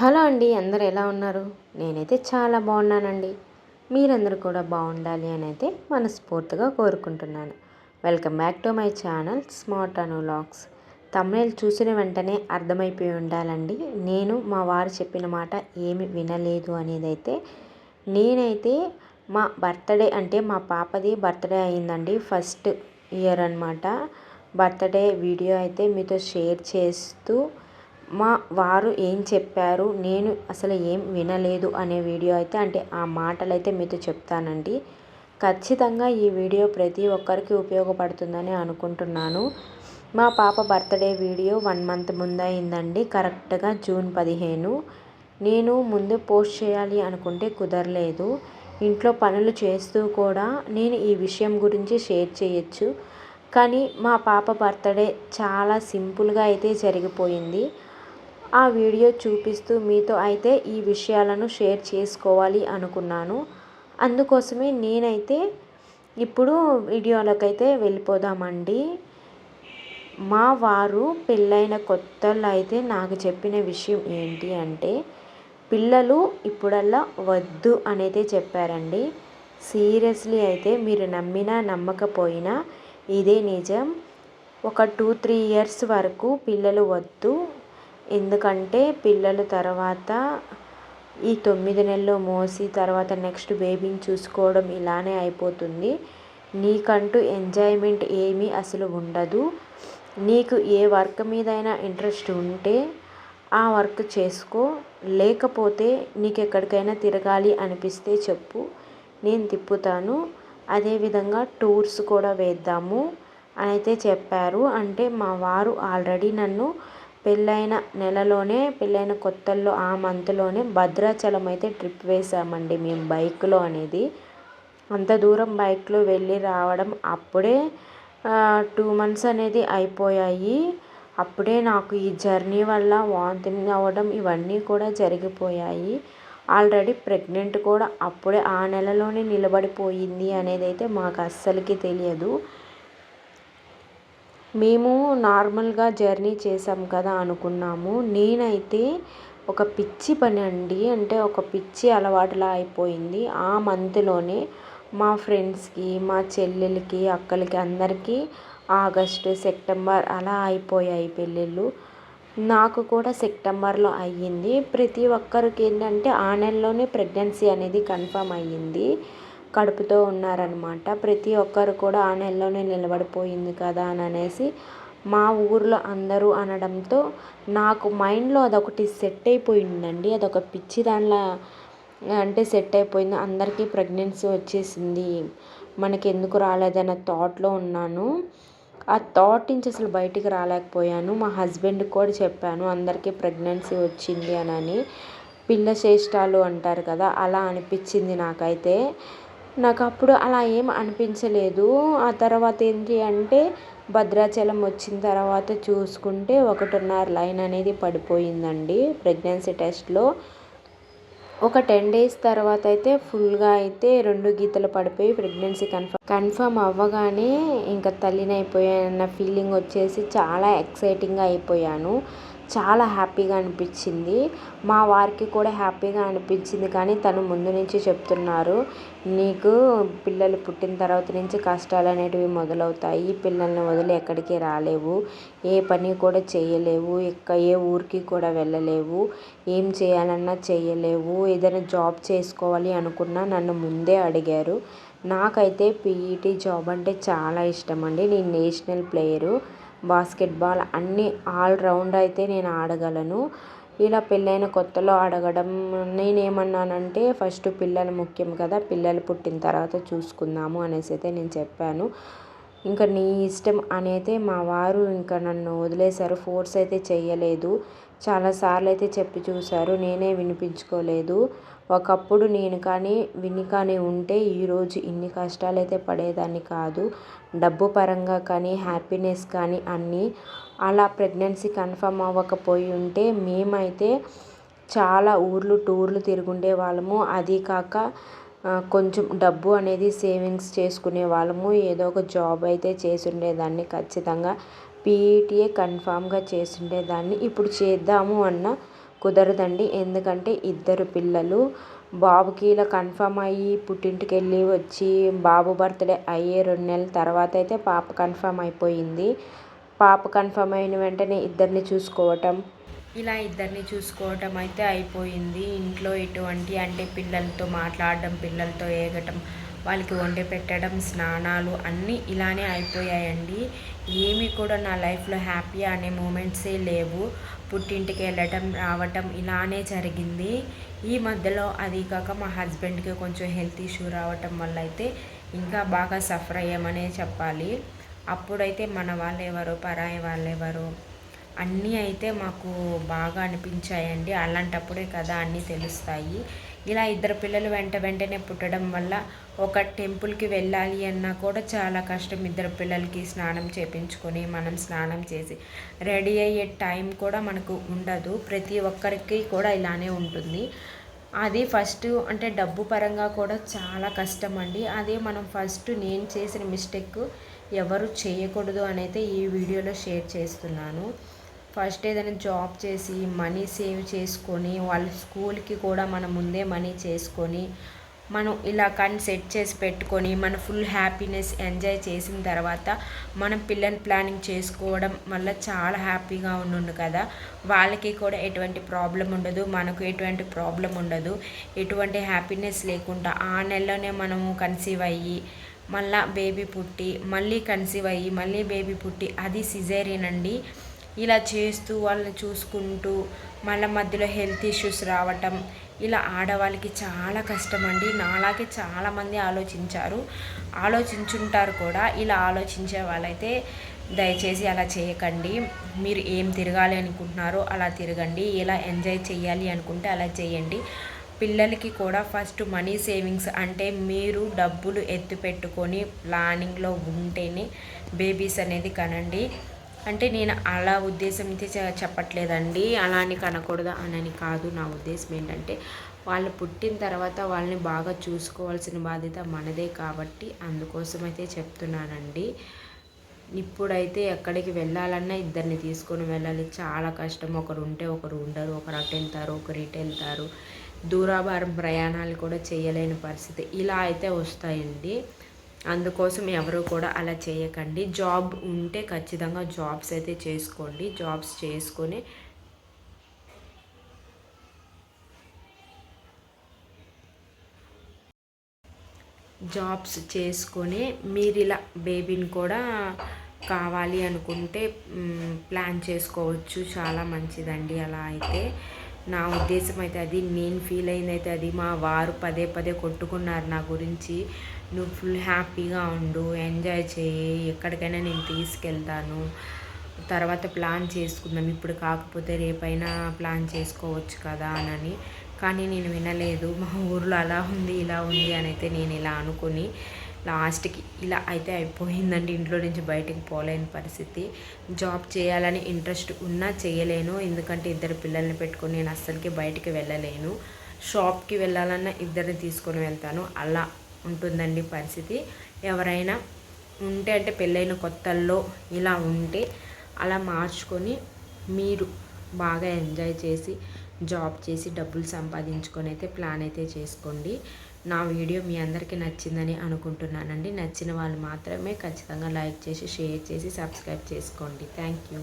Hello అండి అందరు ఎలా ఉన్నారు? నేనైతే చాలా బాగున్నానండి. మీరందరూ కూడా బాగుండాలి అని అయితే మనస్ఫూర్తిగా కోరుకుంటున్నాను. Welcome back to my channel smart Anu logs తమిళ చూసిన వెంటనే అర్థమైపోయి ఉండాలండి. నేను మా వారు చెప్పిన మాట ఏమి వినలేదు అనేది అయితే నేనైతే మా బర్త్డే అంటే మా పాపది బర్త్డే అయిందండి ఫస్ట్ ఇయర్ అనమాట బర్త్డే వీడియో అయితే మీతో షేర్ చేస్తూ మా వారు ఏం చెప్పారు నేను అసలు ఏం వినలేదు అనే వీడియో అయితే అంటే ఆ మాటలు అయితే మీతో చెప్తానండి. ఖచ్చితంగా ఈ వీడియో ప్రతి ఒక్కరికి ఉపయోగపడుతుందని అనుకుంటున్నాను. మా పాప బర్త్డే వీడియో వన్ మంత్ ముందు అయిందండి కరెక్ట్గా జూన్ పదిహేను. నేను ముందు పోస్ట్ చేయాలి అనుకుంటే కుదరలేదు. ఇంట్లో పనులు చేస్తూ కూడా నేను ఈ విషయం గురించి షేర్ చేయొచ్చు. కానీ మా పాప బర్త్డే చాలా సింపుల్గా అయితే జరిగిపోయింది. ఆ వీడియో చూపిస్తూ మీతో అయితే ఈ విషయాలను షేర్ చేసుకోవాలి అనుకున్నాను. అందుకోసమే నేనైతే ఇప్పుడు వీడియోలకైతే వెళ్ళిపోదామండి. మా వారు పెళ్ళైన కొత్తలో అయితే నాకు చెప్పిన విషయం ఏంటి అంటే పిల్లలు ఇప్పుడల్లా వద్దు అనేది చెప్పారండి. సీరియస్లీ అయితే మీరు నమ్మినా నమ్మకపోయినా ఇదే నిజం. ఒక టూ త్రీ ఇయర్స్ వరకు పిల్లలు వద్దు. ఎందుకంటే పిల్లలు తర్వాత ఈ తొమ్మిది నెలలు మోసి తర్వాత నెక్స్ట్ బేబీని చూసుకోవడం ఇలానే అయిపోతుంది. నీకంటూ ఎంజాయ్మెంట్ ఏమీ అసలు ఉండదు. నీకు ఏ వర్క్ మీదైనా ఇంట్రెస్ట్ ఉంటే ఆ వర్క్ చేసుకో. లేకపోతే నీకు ఎక్కడికైనా తిరగాలి అనిపిస్తే చెప్పు. నేను తిప్పుతాను. అదేవిధంగా టూర్స్ కూడా వేద్దాము. అని అయితే చెప్పారు అంటే మా వారు ఆల్రెడీ నన్ను పెళ్ళైన నెలలోనే పెళ్ళైన కొత్తల్లో ఆ మంత్లోనే భద్రాచలం అయితే ట్రిప్ వేసామండి మేము బైక్లో అనేది. అంత దూరం బైక్లో వెళ్ళి రావడం అప్పుడే టూ మంత్స్ అనేది అయిపోయాయి. అప్పుడే నాకు ఈ జర్నీ వల్ల వాంతింగ్ అవ్వడం ఇవన్నీ కూడా జరిగిపోయాయి. ఆల్రెడీ ప్రెగ్నెంట్ కూడా అప్పుడే ఆ నెలలోనే నిలబడిపోయింది అనేది అయితే మాకు అస్సలకి తెలియదు. మేము నార్మల్గా జర్నీ చేసాం కదా అనుకున్నాము. నేనైతే ఒక పిచ్చి పని అండి. అంటే ఒక పిచ్చి అలవాటులా అయిపోయింది. ఆ మంత్లోనే మా ఫ్రెండ్స్కి మా చెల్లెలకి అక్కలకి అందరికీ ఆగస్టు సెప్టెంబర్ అలా అయిపోయాయి పెళ్ళిళ్ళు. నాకు కూడా సెప్టెంబర్లో అయ్యింది. ప్రతి ఒక్కరికి ఏంటంటే ఆ నెలలోనే ప్రెగ్నెన్సీ అనేది కన్ఫర్మ్ అయ్యింది. కడుపుతో ఉన్నారనమాట. ప్రతి ఒక్కరు కూడా ఆ నెలలోనే నిలబడిపోయింది కదా అని అనేసి మా ఊర్లో అందరూ అనడంతో నాకు మైండ్లో అదొకటి సెట్ అయిపోయిందండి. అదొక పిచ్చి దానిలా అంటే సెట్ అయిపోయింది. అందరికీ ప్రెగ్నెన్సీ వచ్చేసింది. మనకి ఎందుకు రాలేదన్న థాట్లో ఉన్నాను. ఆ థాట్ నుంచి అసలు బయటికి రాలేకపోయాను. మా హస్బెండ్కి కూడా చెప్పాను అందరికీ ప్రెగ్నెన్సీ వచ్చింది అని పిల్ల చేష్టాలు అంటారు కదా అలా అనిపించింది నాకైతే. నాకు అప్పుడు అలా ఏం అనిపించలేదు. ఆ తర్వాత ఏంటి అంటే భద్రాచలం వచ్చిన తర్వాత చూసుకుంటే ఒకటిన్నర లైన్ అనేది పడిపోయిందండి ప్రెగ్నెన్సీ టెస్ట్లో. ఒక టెన్ డేస్ తర్వాత అయితే ఫుల్గా అయితే రెండు గీతలు పడిపోయి ప్రెగ్నెన్సీ కన్ఫర్మ్ కన్ఫర్మ్ అవ్వగానే ఇంకా తల్లినైపోయానన్న ఫీలింగ్ వచ్చేసి చాలా ఎక్సైటింగ్గా అయిపోయాను. చాలా హ్యాపీగా అనిపించింది. మా వారికి కూడా హ్యాపీగా అనిపించింది. కానీ తను ముందు నుంచి చెప్తున్నారు నీకు పిల్లలు పుట్టిన తర్వాత నుంచి కష్టాలు అనేటివి మొదలవుతాయి. పిల్లల్ని వదిలి ఎక్కడికి రాలేవు. ఏ పని కూడా చేయలేవు. ఇక ఏ ఊరికి కూడా వెళ్ళలేవు. ఏం చేయాలన్నా చేయలేవు. ఏదైనా జాబ్ చేసుకోవాలి అనుకున్నా నన్ను ముందే అడిగారు. నాకైతే పీఈటీ జాబ్ అంటే చాలా ఇష్టం అండి. నేను నేషనల్ ప్లేయరు. బాస్కెట్బాల్ అన్నీ ఆల్ రౌండ్ అయితే నేను ఆడగలను. ఇలా పెళ్ళైన కొత్తలో అడగడం నేనేమన్నానంటే ఫస్ట్ పిల్లలు ముఖ్యం కదా పిల్లలు పుట్టిన తర్వాత చూసుకుందాము అనేసి అయితే నేను చెప్పాను. ఇంకా నీ ఇష్టం అనేది మా వారు ఇంకా నన్ను వదిలేశారు ఫోర్స్ అయితే చేయలేదు. చాలాసార్లు అయితే చెప్పి చూశారు. నేనే వినిపించుకోలేదు. ఒకప్పుడు నేను కానీ విని కానీ ఉంటే ఈరోజు ఇన్ని కష్టాలు అయితే పడేదాన్ని కాదు. డబ్బు పరంగా కానీ హ్యాపీనెస్ కానీ అన్నీ అలా ప్రెగ్నెన్సీ కన్ఫర్మ్ అవ్వకపోయి ఉంటే మేమైతే చాలా ఊర్లు టూర్లు తిరుగుండే వాళ్ళము. అది కాక కొంచెం డబ్బు అనేది సేవింగ్స్ చేసుకునే వాళ్ళము. ఏదో ఒక జాబ్ అయితే చేసి ఉండేదాన్ని ఖచ్చితంగా. పీఈటీఏ కన్ఫామ్గా చేసిండేదాన్ని. ఇప్పుడు చేద్దాము అన్న కుదరదండి. ఎందుకంటే ఇద్దరు పిల్లలు. బాబుకి ఇలా కన్ఫామ్ అయ్యి పుట్టింటికి వెళ్ళి వచ్చి బాబు బర్త్డే అయ్యే రెండు నెలల తర్వాత అయితే పాప కన్ఫామ్ అయిపోయింది. పాప కన్ఫామ్ అయిన వెంటనే ఇద్దరిని చూసుకోవటం ఇలా ఇద్దరిని చూసుకోవటం అయితే అయిపోయింది. ఇంట్లో ఎటువంటి అంటే పిల్లలతో మాట్లాడడం పిల్లలతో ఏగటం వాళ్ళకి వండి పెట్టడం స్నానాలు అన్నీ ఇలానే అయిపోయాయండి. ఏమి కూడా నా లైఫ్లో హ్యాపీ అనే మూమెంట్సే లేవు. పుట్టింటికి వెళ్ళటం రావటం ఇలానే జరిగింది. ఈ మధ్యలో అది కాక మా హస్బెండ్కి కొంచెం హెల్త్ ఇష్యూ రావటం వల్ల అయితే ఇంకా బాగా సఫర్ అయ్యామనే చెప్పాలి. అప్పుడైతే మన వాళ్ళు ఎవరు పరాయి వాళ్ళు ఎవరు అన్నీ అయితే మాకు బాగా అనిపించాయండి. అలాంటప్పుడే కదా అన్నీ తెలుస్తాయి. ఇలా ఇద్దరు పిల్లలు వెంట వెంటనే పుట్టడం వల్ల ఒక టెంపుల్కి వెళ్ళాలి అన్నా కూడా చాలా కష్టం ఇద్దరు పిల్లలకి స్నానం చేపించుకొని మనం స్నానం చేసి రెడీ అయ్యే టైం కూడా మనకు ఉండదు. ప్రతి ఒక్కరికి కూడా ఇలానే ఉంటుంది. అది ఫస్ట్ అంటే డబ్బు పరంగా కూడా చాలా కష్టం అండి. అదే మనం ఫస్ట్ నేను చేసిన మిస్టేక్ ఎవరు చేయకూడదు అని అయితే ఈ వీడియోలో షేర్ చేస్తున్నాను. ఫస్ట్ ఏదైనా జాబ్ చేసి మనీ సేవ్ చేసుకొని వాళ్ళ స్కూల్కి కూడా మనం ముందే మనీ చేసుకొని మనం ఇలా కానీ సెట్ చేసి పెట్టుకొని మన ఫుల్ హ్యాపీనెస్ ఎంజాయ్ చేసిన తర్వాత మనం పిల్లని ప్లానింగ్ చేసుకోవడం వల్ల చాలా హ్యాపీగా ఉండు కదా. వాళ్ళకి కూడా ఎటువంటి ప్రాబ్లం ఉండదు మనకు ఎటువంటి ప్రాబ్లం ఉండదు ఎటువంటి హ్యాపీనెస్ లేకుండా ఆ నెలలోనే మనము కన్సీవ్ అయ్యి మళ్ళీ బేబీ పుట్టి మళ్ళీ కన్సీవ్ అయ్యి మళ్ళీ బేబీ పుట్టి అది సిజేరియన్ అండి. ఇలా చేస్తూ వాళ్ళని చూసుకుంటూ మళ్ళీ మధ్యలో హెల్త్ ఇష్యూస్ రావటం ఇలా ఆడవాళ్ళకి చాలా కష్టం అండి నాలాగే చాలామంది ఆలోచించారు. ఆలోచించుంటారు కూడా. ఇలా ఆలోచించే వాళ్ళైతే దయచేసి అలా చేయకండి. మీరు ఏం తిరగాలి అనుకుంటున్నారో అలా తిరగండి. ఎలా ఎంజాయ్ చేయాలి అనుకుంటే అలా చేయండి పిల్లలకి కూడా ఫస్ట్ మనీ సేవింగ్స్ అంటే మీరు డబ్బులు ఎత్తు పెట్టుకొని ప్లానింగ్లో ఉంటేనే బేబీస్ అనేది కనండి. అంటే నేను అలా ఉద్దేశం అయితే చెప్పట్లేదండి. అలా అని కనకూడదు అని కాదు. నా ఉద్దేశం ఏంటంటే వాళ్ళు పుట్టిన తర్వాత వాళ్ళని బాగా చూసుకోవాల్సిన బాధ్యత మనదే కాబట్టి అందుకోసం అయితే చెప్తున్నానండి. ఇప్పుడైతే ఎక్కడికి వెళ్ళాలన్నా ఇద్దరిని తీసుకొని వెళ్ళాలి. చాలా కష్టం. ఒకరు ఉంటే ఒకరు ఉండరు. ఒకరు అటు వెళ్తారు ఒకరు ఇటు వెళ్తారు. దూరాభారం ప్రయాణాలు కూడా చేయలేని పరిస్థితి. ఇలా అయితే వస్తాయండి. అందుకోసం ఎవరు కూడా అలా చేయకండి. జాబ్ ఉంటే ఖచ్చితంగా జాబ్స్ అయితే చేసుకోండి. జాబ్స్ చేసుకొని జాబ్స్ చేసుకొని మీరు ఇలా బేబీని కూడా కావాలి అనుకుంటే ప్లాన్ చేసుకోవచ్చు. చాలా మంచిదండి అలా అయితే. నా ఉద్దేశం అయితే అది. నేను ఫీల్ అయింది అయితే అది. మా వారు పదే పదే కొట్టుకున్నారు నా గురించి. నువ్వు ఫుల్ హ్యాపీగా ఉండు ఎంజాయ్ చేయి ఎక్కడికైనా నేను తీసుకెళ్తాను. తర్వాత ప్లాన్ చేసుకుందాం. ఇప్పుడు కాకపోతే రేపైనా ప్లాన్ చేసుకోవచ్చు కదా అని కానీ నేను వినలేదు. మా ఊర్లో అలా ఉంది ఇలా ఉంది అని అయితే నేను ఇలా అనుకుని లాస్ట్కి ఇలా అయితే అయిపోయిందండి. ఇంట్లో నుంచి బయటికి పోలేని పరిస్థితి. జాబ్ చేయాలని ఇంట్రెస్ట్ ఉన్నా చేయలేను. ఎందుకంటే ఇద్దరు పిల్లల్ని పెట్టుకొని నేను అస్సలకి బయటికి వెళ్ళలేను. షాప్కి వెళ్ళాలన్నా ఇద్దరిని తీసుకొని వెళ్తాను. అలా ఉంటుందండి పరిస్థితి. ఎవరైనా ఉంటే అంటే పెళ్ళైన కొత్తల్లో ఇలా ఉంటే అలా మార్చుకొని మీరు బాగా ఎంజాయ్ చేసి జాబ్ చేసి డబ్బులు సంపాదించుకొని అయితే ప్లాన్ అయితే చేసుకోండి. నా వీడియో మీ అందరికీ నచ్చిందని అనుకుంటున్నానండి. నచ్చిన వాళ్ళు మాత్రమే ఖచ్చితంగా లైక్ చేసి షేర్ చేసి సబ్స్క్రైబ్ చేసుకోండి. Thank you.